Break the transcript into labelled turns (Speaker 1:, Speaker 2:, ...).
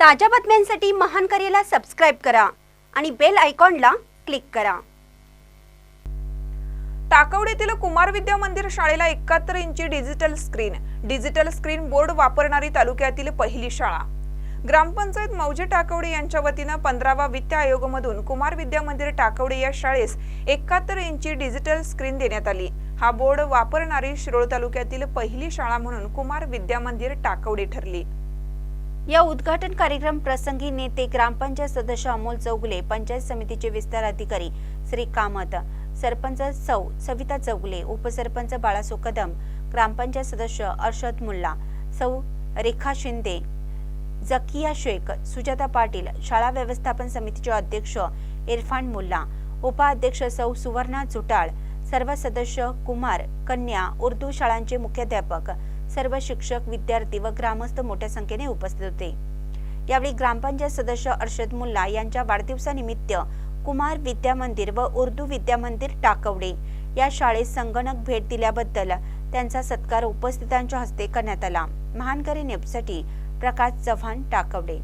Speaker 1: ताज्या बातम्यांसाठी महान करेला सबस्क्राईब करा आणि बेल आयकॉनला क्लिक करा.
Speaker 2: टाकवडीतील कुमार विद्या मंदिर शाळेला एकाहत्तर इंची digital screen digital screen board वापरणारी तालुक्यातील पहिली शाळा. ग्रामपंचायत मौजे टाकवडे यांच्या वतीनं पंधरावा वित्त आयोगमधून कुमार विद्या मंदिर टाकवडे या शाळेस एकाहत्तर इंची डिजिटल स्क्रीन देण्यात आली. हा बोर्ड वापरणारी शिरोळ तालुक्यातील पहिली शाळा म्हणून कुमार विद्या मंदिर टाकवडे ठरली.
Speaker 1: या उद्घाटन कार्यक्रम प्रसंगी नेते ग्रामपंचायत सदस्य अमोल चौगुले पंचायत समितीचे विस्तार अधिकारी श्री कामत सरपंच सौ सविता चौगुले उपसरपंच बाळासो कदम ग्रामपंचायत सदस्य अर्षद मुल्ला सौ रेखा शिंदे जकिया शेख सुजाता पाटील शाळा व्यवस्थापन समितीचे अध्यक्ष इरफान मुल्ला उपाध्यक्ष सौ सुवर्णा चुटाळ सर्व सदस्य कुमार कन्या उर्दू शाळांचे मुख्याध्यापक सर्व शिक्षक विद्यार्थी व ग्रामस्थ मोठ्या संख्येने उपस्थित होते. यावेळी ग्रामपंचायत सदस्य अर्षद मुल्ला यांच्या वाढदिवसानिमित्त कुमार विद्या मंदिर व उर्दू विद्या मंदिर टाकवडे या शाळेत संगणक भेट दिल्याबद्दल त्यांचा सत्कार उपस्थितांच्या हस्ते करण्यात आला. महानकरी नेपसाठी प्रकाश चव्हाण टाकवडे